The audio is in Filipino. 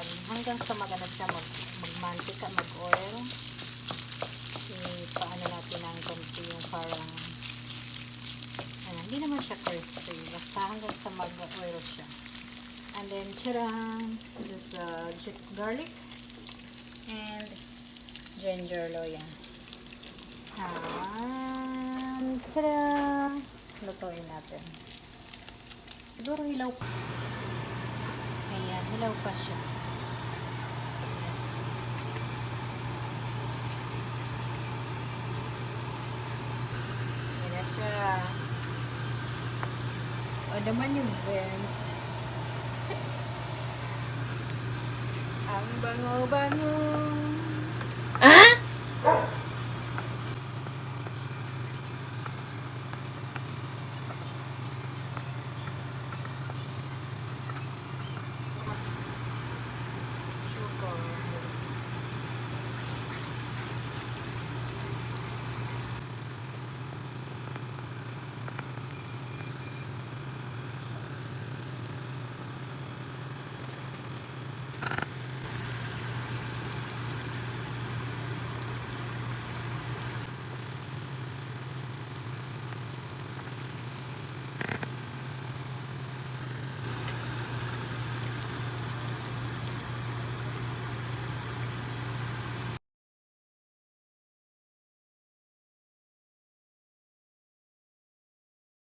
lang hanggang sa magano siya mag magmantika, mag-oil. I-paano natin ng konti yung parang ano, hindi naman siya crispy. Basta hanggang sa mag-oil siya. And then, charang, this is the garlic and ginger loya. And, tada! Lutuin natin. Siguro hilaw pa. Ayan, hilaw pa siya. Yes. Ayan na siya. O naman yung vent. Ang bango-bango.